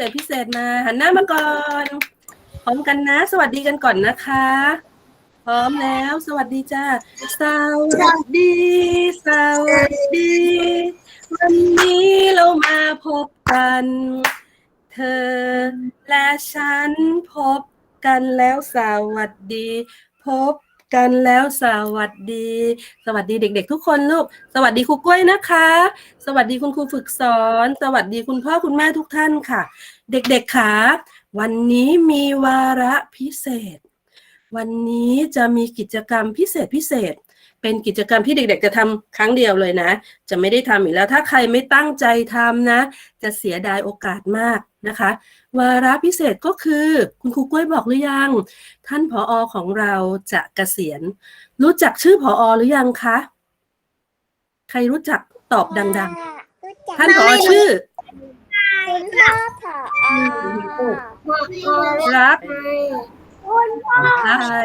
เศษพิเศษมาหันหน้ามาก่อน พร้อมกันนะ สวัสดีกันก่อนนะคะ พร้อมแล้ว สวัสดีจ้าสวัสดี สวัสดี วันนี้เรามาพบกัน เธอและฉันพบกันแล้วสวัสดี พบ กันแล้วสวัสดี สวัสดีเด็ก ๆ ทุกคนลูก สวัสดีครูกล้วยนะคะ สวัสดีคุณครูฝึกสอน สวัสดีคุณพ่อคุณแม่ทุกท่านค่ะ เด็กๆค่ะวันนี้มีวาระพิเศษ วันนี้จะมีกิจกรรมพิเศษพิเศษ เป็นกิจกรรมที่เด็ก ๆ จะทำครั้งเดียวเลยนะ จะไม่ได้ทำอีกแล้ว ถ้าใครไม่ตั้งใจทำนะ จะเสียดายโอกาสมากนะคะ วาระพิเศษก็คือคุณครูกล้วยบอกหรือยัง ท่านผออของเราจะเกษียณ รู้จักชื่อผออหรือยังคะ ใครรู้จักตอบดัง ๆ ท่านผออชื่อคุณพ่อผอรักคุณพ่อใช่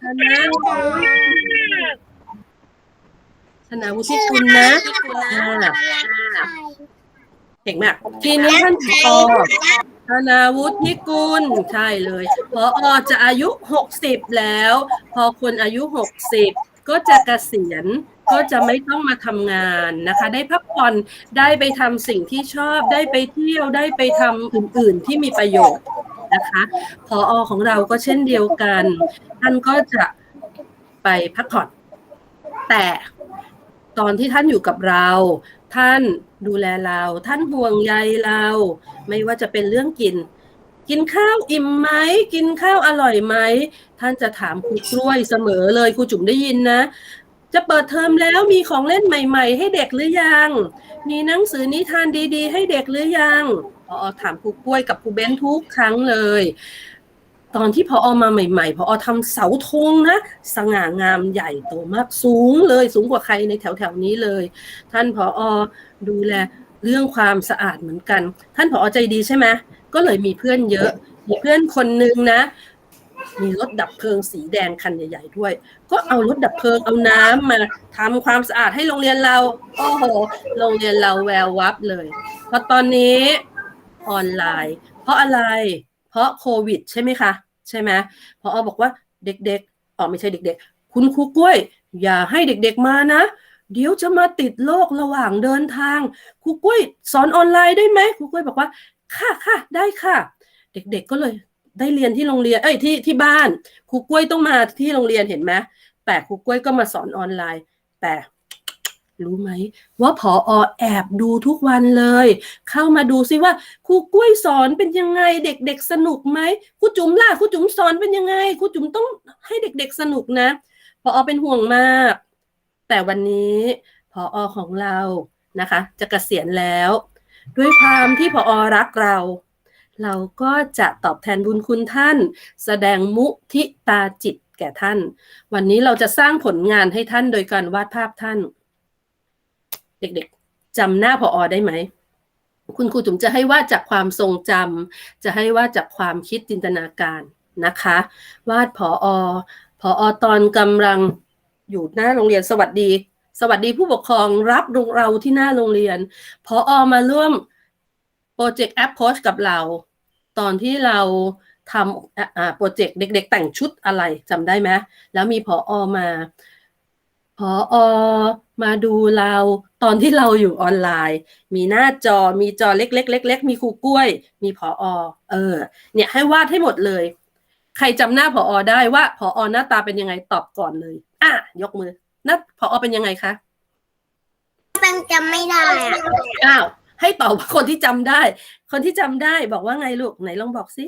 ธนา ธนาวุฒิคุณนะอ่าเก่งมากทีนี้ท่านผอธนาวุฒิกุลใช่เลยผออจะอายุ 60 แล้ว พอคนอายุ 60 ก็จะเกษียณก็จะไม่ต้องมาทำงานนะคะ ได้พักผ่อนได้ไปทำสิ่งที่ชอบได้ไปเที่ยวได้ไปทำอื่น ๆ ที่มีประโยชน์นะคะพออของเราก็เช่นเดียวกัน ท่านก็จะไปพักผ่อนแต่ ตอนที่ท่านอยู่กับเรา ท่านดูแลเรา ท่านห่วงใยเรา ไม่ว่าจะเป็นเรื่องกิน กินข้าวอิ่มไหม กินข้าวอร่อยไหม ท่านจะถามครูกล้วยเสมอเลยครูจุ๋มได้ยินนะ จะเปิดเทอมแล้วมีของเล่นใหม่ ๆ ให้เด็กหรือยัง มีหนังสือนิทานดีๆ ให้เด็กหรือยังพอถามครูกล้วยกับครูเบ้นทุกครั้งเลย ตอนที่พออมาใหม่ๆ พออทำเสาธงนะ สง่างามใหญ่โตมากสูงเลยสูงกว่าใครในแถวๆนี้เลย ท่านพออดูแลเรื่องความสะอาดเหมือนกัน ท่านพออใจดีใช่ไหมก็เลยมีเพื่อนเยอะ มีเพื่อนคนนึงนะ มีรถดับเพลิงสีแดงคันใหญ่ ๆ ด้วย ก็เอารถดับเพลิงเอาน้ำมาทำความสะอาดให้โรงเรียนเรา โอ้โห โรงเรียนเราแวววับเลยเพราะตอนนี้ออนไลน์ เพราะอะไร เพราะโควิด ใช่ไหมคะ ใช่ไหมพออบอกว่าเด็กๆอ๋อไม่ใช่เด็ก ๆ คุณครูกล้วย อย่าให้เด็กๆมานะ เดี๋ยวจะมาติดโรคระหว่างเดินทางครูกล้วยสอนออนไลน์ได้ไหมครูกล้วยบอกว่า ค่ะค่ะได้ค่ะ เด็กๆก็เลยได้เรียนที่โรงเรียนเอ้ยที่ที่บ้านครูกล้วยต้องมาที่โรงเรียนเห็นไหมแต่ครูกล้วยก็มาสอนออนไลน์ แต่ รู้ไหม ว่าผออแอบดูทุกวันเลย เข้ามาดูซิว่าครูกล้วยสอนเป็นยังไง เด็กๆสนุกไหมครูจุ๋มล่ะครูจุ๋มสอนเป็นยังไงครูจุ๋มต้องให้เด็กๆสนุกนะผออเป็นห่วงมาก แต่วันนี้ผออของเรานะคะจะเกษียณแล้ว ด้วยความที่ผออรักเรา เราก็จะตอบแทนบุญคุณท่าน แสดงมุทิตาจิตแก่ท่าน วันนี้เราจะสร้างผลงานให้ท่านโดยการวาดภาพท่าน เด็กๆจำหน้าผออได้ไหมคุณครูจุ๋มจะให้วาดจากความทรงจำจะให้วาดจากความคิดจินตนาการนะคะ วาดผออผออตอนกำลังอยู่หน้าโรงเรียนสวัสดี สวัสดีผู้ปกครองรับเราที่หน้าโรงเรียนพออมาร่วมโปรเจกต์แอปโพสกับเรา ตอนที่เราทำโปรเจกต์เด็ก ๆ แต่งชุดอะไรจำได้ไหมแล้วมีพออมาพออมาดูเรา ตอนที่เราอยู่ออนไลน์ มีหน้าจอมีจอเล็กๆเล็กๆมีครูกล้วย มีพออเออ เนี่ยให้วาดให้หมดเลย ใครจำหน้าพออได้ว่าพออหน้าตาเป็นยังไงตอบก่อนเลยอะยกมือหน้าพออเป็นยังไงคะมันจำไม่ได้อะอ้าวให้ตอบว่าคนที่จำได้ คนที่จำได้บอกว่าไงลูกไหนลองบอกสิ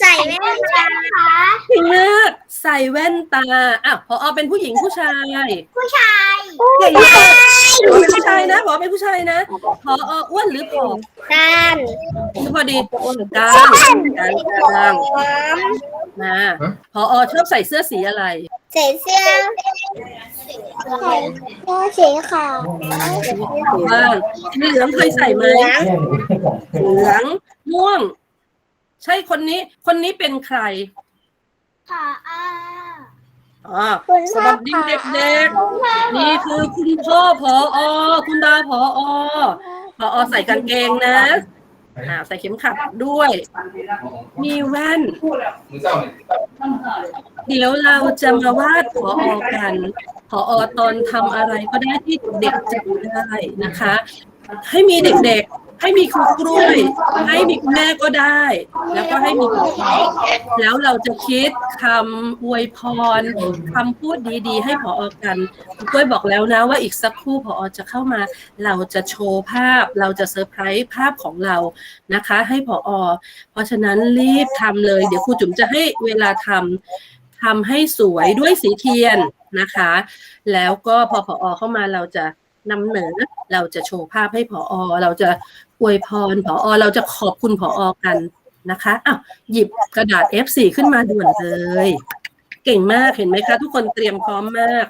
ใส่แว่นตาคะเก่งมากใส่แว่นตาอ้าวพออเป็นผู้หญิงผู้ชายผู้ชายเก่งมากพอเป็นผู้ชายนะพอเป็นผู้ชายนะพออ้วนหรือผอมกันคือพอดีอ้วนกลางกลางกลางน้มาพอชอบใส่เสื้อสีอะไรำใส่เสื้อใส่เสื้อสีขาวบ้างสีเหลืองเคยใส่ไหมเหลืองม่วง ใช่คนนี้ คนนี้เป็นใครค่ะอ่าอ๋อสวัสดีเด็กๆ นี่คือคุณพ่อพออคุณดาพออพออใส่กางเกงนะอ่าใส่เข็มขัดด้วย มีแว่น เดี๋ยวเราจะมาวาดพออกัน พออตอนทำอะไรก็ได้ที่เด็กจำได้นะคะ ให้มีเด็กๆให้มีครูกล้วย ให้มีคุณแม่ก็ได้ แล้วก็ให้มีคุณพ่อแล้วเราจะคิดคำอวยพรคำพูดดีๆ ให้พออกันครูกล้วยบอกแล้วนะว่าอีกสักครู่พออจะเข้ามา เราจะโชว์ภาพ เราจะเซอร์ไพรส์ภาพของเรานะคะ ให้พออ เพราะฉะนั้นรีบทำเลย เดี๋ยวครูจุ๋มจะให้เวลาทำทำให้สวยด้วยสีเทียนนะคะ แล้วก็พอพอเข้ามาเราจะ นำเหนอเราจะโชว์ภาพให้พออเราจะอวยพรพออเราจะขอบคุณพออกันนะคะอ้าวหยิบกระดาษ F4 ขึ้นมาด่วนเลย เก่งมากเห็นไหมคะ ทุกคนเตรียมพร้อมมาก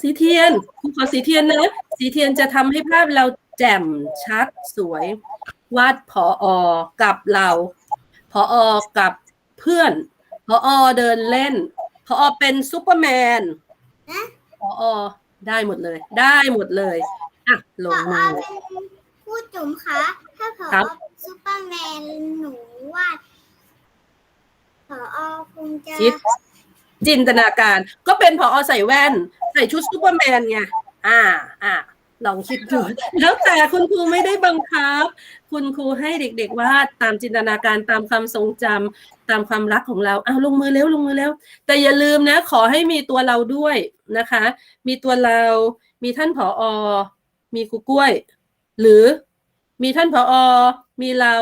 สีเทียนครูขอสีเทียนนะสีเทียนจะทำให้ภาพเราแจ่มชัดสวย วาดพออกับเราพออกับเพื่อนพออเดินเล่นพออเป็นซูเปอร์แมนพออ ได้หมดเลย ได้หมดเลยอะลพงอมือเป็นผู้จุ๋มคะ ถ้าพอครับซูเปอร์แมนหนูวาดพอคงจะคิดจินตนาการ ก็เป็นพออใส่แว่น ใส่ชุดซูเปอร์แมนไงอ่าอ่าลองคิดดูแล้วแต่คุณครูไม่ได้บังคับ คุณครูให้เด็กๆวาดตามจินตนาการตามความทรงจำตามความรักของเราอ้าวลงมือเร็วลงมือเร็วแต่อย่าลืมนะ ขอให้มีตัวเราด้วย นะคะ มีตัวเรา มีท่านผออมีครูกล้วย หรือมีท่านผออมีเรา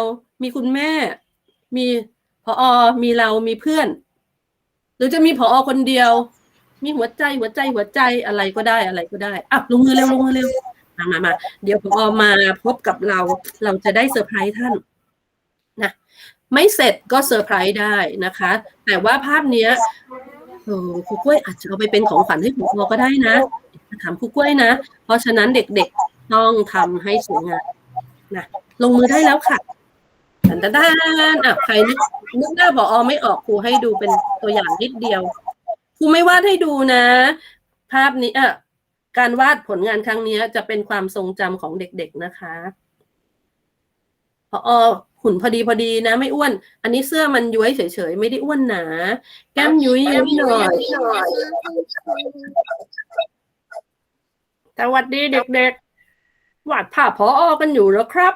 มีคุณแม่ มีผออมีเรา มีเพื่อน หรือจะมีผออคนเดียว มีหัวใจหัวใจหัวใจอะไรก็ได้อะไรก็ได้อะลงมือเร็วลงมือเร็วมามามาเดี๋ยวผอมาพบกับเรา เราจะได้เซอร์ไพรส์ท่านนะไม่เสร็จก็เซอร์ไพรส์ได้นะคะ แต่ว่าภาพเนี้ย เออครูกล้วยอาจจะเอาไปเป็นของขวัญให้ผอก็ได้นะถามครูกล้วยนะ เพราะฉะนั้นเด็กๆต้องทำให้สวยงามนะลงมือได้แล้วค่ะดันดันดันอะใครนึกนึกหน้าผอไม่ออกครูให้ดูเป็นตัวอย่างนิดเดียวครูไม่วาดให้ดูนะ ภาพนี้อะการวาดผลงานครั้งนี้จะเป็นความทรงจำของเด็กๆนะคะพอ หุ่นพอดีพอดีนะ ไม่อ้วน อันนี้เสื้อมันย้วยเฉยๆ ไม่ได้อ้วนหนา แก้มยุ้ยยุ้ยหน่อยสวัสดีเด็กๆวาดภาพพออกันอยู่แล้วครับ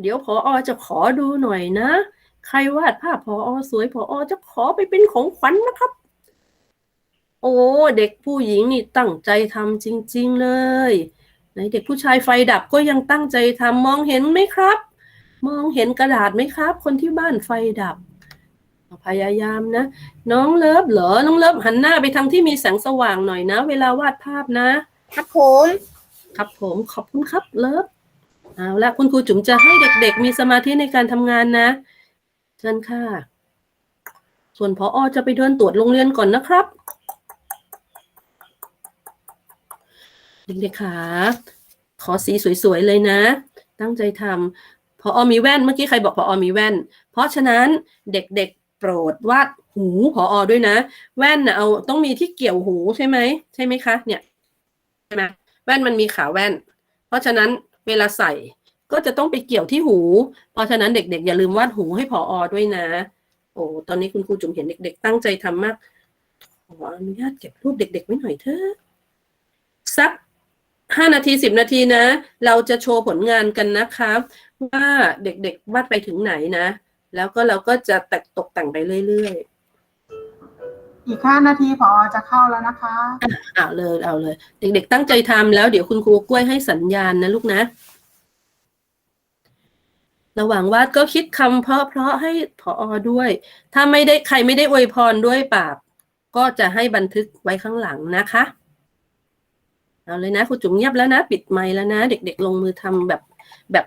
เดี๋ยวพออจะขอดูหน่อยนะ ใครวาดภาพพออสวยพออจะขอไปเป็นของขวัญนะครับ โอ้เด็กผู้หญิงนี่ตั้งใจทำจริง ๆเลยไหนเด็กผู้ชายไฟดับก็ยังตั้งใจทำมองเห็นไหมครับ มองเห็นกระดาษไหมครับ คนที่บ้านไฟดับ พยายามนะ น้องเลิฟเหรอ น้องเลิฟหันหน้าไปทางที่มีแสงสว่างหน่อยนะ เวลาวาดภาพนะ ครับผม ครับผมขอบคุณครับเลิฟเอาละคุณครูจุ๋มจะให้เด็กๆ มีสมาธิในการทำงานนะเชิญค่ะ ส่วนพออจะไปเดินตรวจโรงเรียนก่อนนะครับ เด็กๆค่ะขอสีสวยๆเลยนะ ตั้งใจทำพ ออมีแว่นเมื่อกี้ใครบอกพออมีแว่น เพราะฉะนั้นเด็กๆโปรดวาดหูพออด้วยนะ แว่นนะเอาต้องมีที่เกี่ยวหูใช่ไหมใช่ไหมคะ เนี่ยใช่ไหมแว่นมันมีขาแว่น เพราะฉะนั้นเวลาใส่ก็จะต้องไปเกี่ยวที่หู เพราะฉะนั้นเด็กๆ อย่าลืมวาดหูให้พออด้วยนะ โอ้ตอนนี้คุณครูจุ๋มเห็นเด็ก ๆ ตั้งใจทำมากขออนุญาตเก็บรูปเด็ก ๆ ไว้หน่อยเถอะสัก ห้านาทีสิบนาทีนะ เราจะโชว์ผลงานกันนะคะว่าเด็กๆวาดไปถึงไหนนะ แล้วก็เราก็จะแต่งตกแต่งไปเรื่อยๆ อีกห้านาทีพอจะเข้าแล้วนะคะเอาเลยเอาเลย เด็กๆตั้งใจทำแล้วเดี๋ยวคุณครูกล้วยให้สัญญาณนะลูกนะ ระหว่างวาดก็คิดคำเพราะๆให้พออด้วย ถ้าไม่ได้ใครไม่ได้อวยพรด้วยปาก ก็จะให้บันทึกไว้ข้างหลังนะคะ เอาเลยนะครูจุ๋มเงียบแล้วนะ ปิดไมค์แล้วนะ เด็ก ๆ ลงมือทำแบบแบบ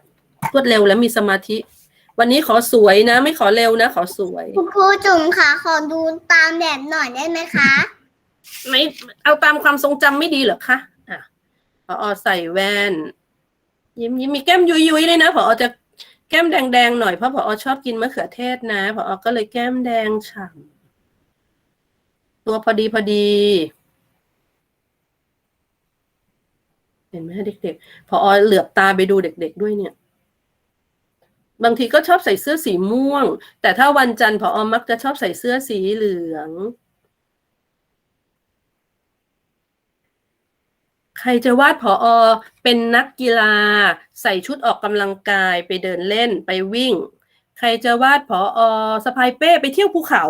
รวดเร็วและมีสมาธิ วันนี้ขอสวยนะ ไม่ขอเร็วนะ ขอสวย คุณครูจุ๋มค่ะ ขอดูตามแบบหน่อยได้ไหมคะ ไม่เอาตามความทรงจำไม่ดีเหรอคะอะพอใส่แว่น ยิ้มยิ้มมีแก้มยุยยุยเลยนะพอจะแก้มแดงๆหน่อยเพราะพอชอบกินมะเขือเทศนะพอก็เลยแก้มแดงฉ่ำตัวพอดีพอดี เห็นไหมเด็กๆพอเหลือบตาไปดูเด็ก ๆ ด้วยเนี่ย บางทีก็ชอบใส่เสื้อสีม่วง แต่ถ้าวันจันทร์พออมักจะชอบใส่เสื้อสีเหลือง ใครจะวาดผออเป็นนักกีฬา ใส่ชุดออกกำลังกายไปเดินเล่นไปวิ่ง ใครจะวาดผออสะพายเป้ไปเที่ยวภูเขา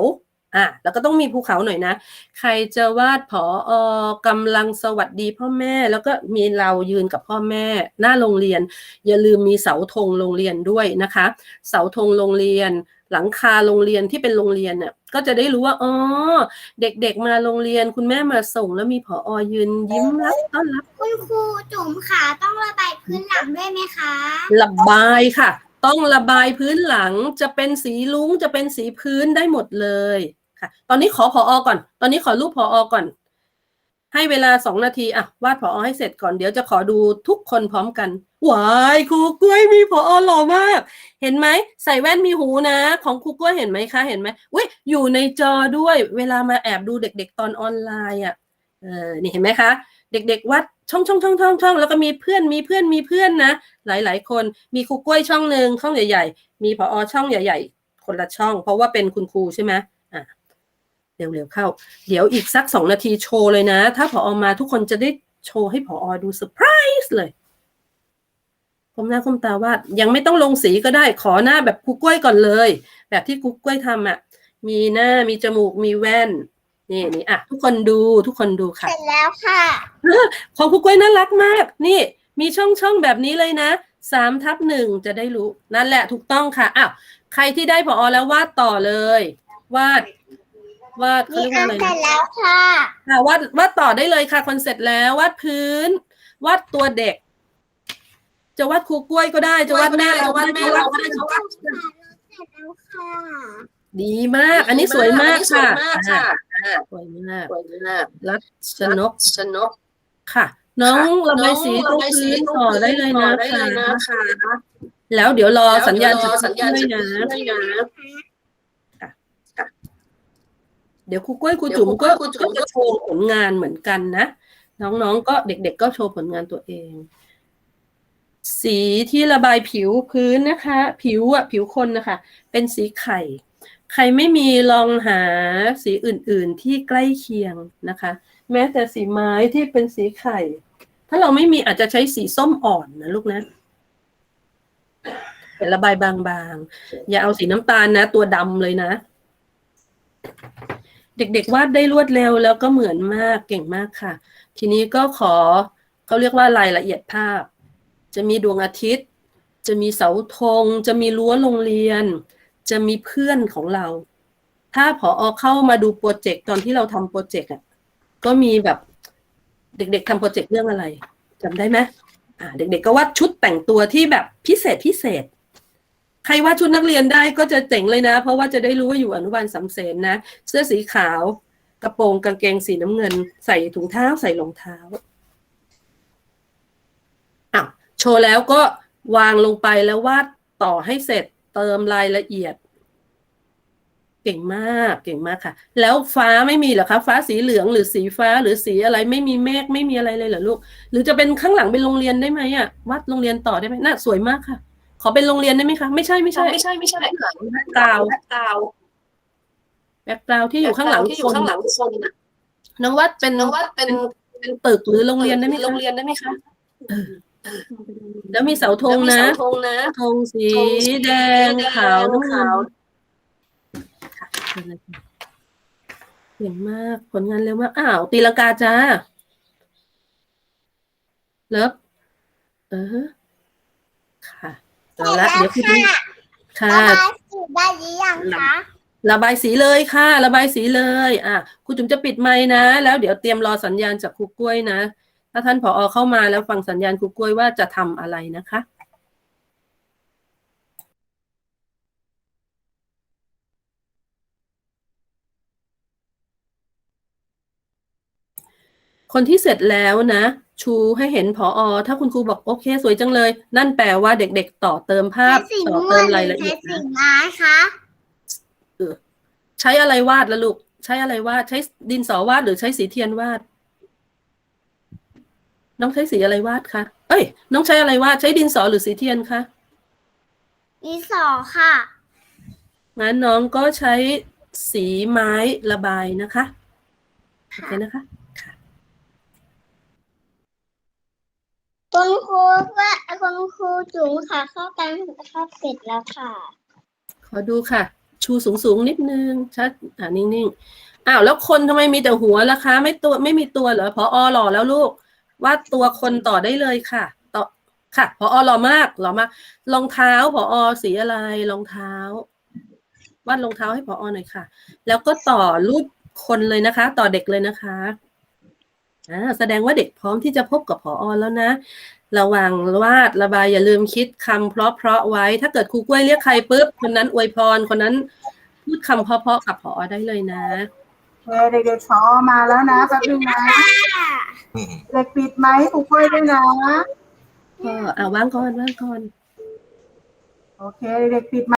อะแล้วก็ต้องมีภูเขาหน่อยนะ ใครจะวาดผออกำลังสวัสดีพ่อแม่ แล้วก็มีเรายืนกับพ่อแม่ หน้าโรงเรียน อย่าลืมมีเสาธงโรงเรียนด้วยนะคะ เสาธงโรงเรียน หลังคาโรงเรียนที่เป็นโรงเรียนเนี่ยก็จะได้รู้ว่าอ๋อเด็กๆมาโรงเรียน คุณแม่มาส่งแล้วมีผอยืนยิ้มรับต้อนรับคุณครูจุ๋มค่ะต้องระบายพื้นหลังด้วยไหมคะระบายค่ะ ต้องระบายพื้นหลังจะเป็นสีลุ้งจะเป็นสีพื้นได้หมดเลย ค่ะ ตอนนี้ขอผออก่อน ตอนนี้ขอรูปผออก่อน ให้เวลาสองนาทีอะวาดผออให้เสร็จก่อนเดี๋ยวจะขอดูทุกคนพร้อมกันวายครูกล้วยมีผออหล่อมาก เห็นไหมใส่แว่นมีหูนะ ของครูกล้วยเห็นไหมคะเห็นไหมอุ้ยอยู่ในจอด้วย เวลามาแอบดูเด็ก ๆ ตอนออนไลน์อะเออนี่เห็นไหมคะ เด็ก ๆ วัดช่องช่องช่องช่องช่องแล้วก็มีเพื่อนมีเพื่อนมีเพื่อนนะ หลายๆ คนมีครูกล้วยช่องหนึ่งช่องใหญ่ ๆ มีผออช่องใหญ่ ๆ คนละช่อง เพราะว่าเป็นคุณครูใช่ไหม เร็วๆเข้า เดี๋ยวอีกสักสองนาทีโชว์เลยนะ ถ้าผอมาทุกคนจะได้โชว์ให้ผอดูเซอร์ไพรส์เลยก้มหน้าก้มตาวาดยังไม่ต้องลงสีก็ได้ขอหน้าแบบครูกล้วยก่อนเลย แบบที่ครูกล้วยทำอะ มีหน้ามีจมูกมีแว่น นี่นี่อะ ทุกคนดูทุกคนดูค่ะเสร็จแล้วค่ะของครูกล้วยน่ารักมาก นี่ มีช่องช่องแบบนี้เลยนะสามทับหนึ่งจะได้รู้ นั่นแหละถูกต้องค่ะอ้าวใครที่ได้ผอแล้ววาดต่อเลย วาด วาดเขานี่เรียกอัว่านอะไรเสร็นะจแล้วค่ะค่ะวาดวาดต่อได้เลยค่ะคนเสร็จแล้ววาดพื้นวาดตัวเด็ก จะวาดครูกล้วยก็ได้ จะวาดแม่เราวาดแม่เราก็ได้จะวาดเสร็จแล้วค่ะดีมาก อันนี้สวยมากค่ะสวยมากค่ะอ่าสวยมากสวยมากรัชนกชนกค่ะ น้องระบายสีตน้รองงระบายสีพื้นตรงต่อได้เลยนะได้เลยนะคะคะแล้วเดี๋ยวรอสัญญาณแล้วจากเดี๋ยวรอสัญญาณด้วยจากนะด้วยนะ เดี๋ยวครูกล้วยครูจุ๋มก็เดี๋ยวครูจุ๋ก็มจะโชว์ผลงานเหมือนกันนะ น้องๆก็เด็ก ๆ ก็โชว์ผลงานตัวเอง สีที่ระบายผิวพื้นนะคะ ผิวอะผิวคนนะคะ เป็นสีไข่ ใครไม่มีลองหาสีอื่น ๆ ที่ใกล้เคียงนะคะ แม้แต่สีไม้ที่เป็นสีไข่ ถ้าเราไม่มีอาจจะใช้สีส้มอ่อนนะลูกนะแต่ระบายบางๆ อย่าเอาสีน้ำตาลนะ ตัวดำเลยนะ เด็กๆวาดได้รวดเร็วแล้วก็เหมือนมากเก่งมากค่ะ ทีนี้ก็ขอเขาเรียกว่ารายละเอียดภาพ จะมีดวงอาทิตย์ จะมีเสาธง จะมีรั้วโรงเรียน จะมีเพื่อนของเรา ถ้าผอเข้ามาดูโปรเจกต์ตอนที่เราทำโปรเจกต์อะก็มีแบบเด็กๆทำโปรเจกต์เรื่องอะไรจำได้ไหมอ่าเด็กๆก็วาดชุดแต่งตัวที่แบบพิเศษพิเศษ ใครว่าชุดนักเรียนได้ก็จะเจ๋งเลยนะ เพราะว่าจะได้รู้ว่าอยู่อนุบาลสำเสนนะ เสื้อสีขาว กระโปรงกางเกงสีน้ำเงิน ใส่ถุงเท้าใส่รองเท้าอ้าวโชว์แล้วก็วางลงไปแล้ววาดต่อให้เสร็จเติมรายละเอียด เก่งมากเก่งมากค่ะ แล้วฟ้าไม่มีเหรอคะฟ้าสีเหลืองหรือสีฟ้าหรือสีอะไรไม่มีเมฆไม่มีอะไรเลยเหรอลูก หรือจะเป็นข้างหลังเป็นโรงเรียนได้ไหมอะวาดโรงเรียนต่อได้ไหมน่าสวยมากค่ะ ขอเป็นโรงเรียนได้ไหมคะ ไม่ใช่ไม่ใช่ไม่ใช่ไม่ใช่แบ็คกราวด์แบ็คกราวด์แบ็คกราวด์ที่อยู่ข้างหลังที่อคยู่นข้างหลังคนน่ะน้องวัดเป็นน้องว่าเป็นเป็นตึกหรือโรงเรียนได้ไหมโรคะงเรียนได้ไหมคะแล้วมีเสาธงแล้วมีนะเสาธงนะธงสีธงสีแดงขาวน้ำเงิขานวเก่งมากผลงานเร็วมากอ้าวตีลังกาจ้าเลิฟเออค่ะ เอาละเดี๋ยวคุณค่ะค่ะระบายสีได้หรือยังคะระบายสีเลยค่ะ ระบายสีเลย อะครูจุ๋มจะปิดไมค์นะ แล้วเดี๋ยวเตรียมรอสัญญาณจากครูกล้วยนะ ถ้าท่านผอเข้ามาแล้วฟังสัญญาณครูกล้วยว่าจะทำอะไรนะคะคนที่เสร็จแล้วนะ ชูให้เห็นผอถ้าคุณครูบอกโอเค สวยจังเลย นั่นแปลว่าเด็กๆ ต่อเติมภาใช้พสีต่อม่วเติงมหรายรือละเอีใช้ยดสีนะไม้คะใช้อะไรวาดละลูก ใช้อะไรวาด ใช้ดินสอวาดหรือใช้สีเทียนวาด น้องใช้สีอะไรวาดคะ เอ้ย น้องใช้อะไรวาด ใช้ดินสอหรือสีเทียนคะ ดินสอค่ะ งั้นน้องก็ใช้สีไม้ระบายนะคะ โอเคนะคะ คุณครูว่าคุณครูจุ๋มค่ะ เข้ากันเข้าเสร็จแล้วค่ะ ขอดูค่ะ ชูสูงสูงนิดนึงชัดอ่านิ่งๆอ้าวแล้วคนทำไมมีแต่หัวล่ะคะ ไม่ตัวไม่มีตัวเหรอพออหล่อแล้วลูกวาดตัวคนต่อได้เลยค่ะ ต่อค่ะพออหล่อมากหล่อมากรองเท้าพออสีอะไรรองเท้าวาดรองเท้าให้พออหน่อยค่ะ แล้วก็ต่อรูปคนเลยนะคะ ต่อเด็กเลยนะคะ แสดงว่าเด็กพร้อมที่จะพบกับพออแล้วนะ ระหว่างวาดระบายอย่าลืมคิดคำเพราะๆไว้ ถ้าเกิดครูกล้วยเรียกใครปุ๊บคนนั้นอวยพรคนนั้นพูดคำเพราะๆกับพอได้เลยนะโอเคเด็กๆพอมาแล้วนะแป๊บนึงนะเด็กปิดไหมครูกล้วยด้วยนะก็อ่าว่างก่อนว่างก่อนโอเคเด็กๆปิดไหม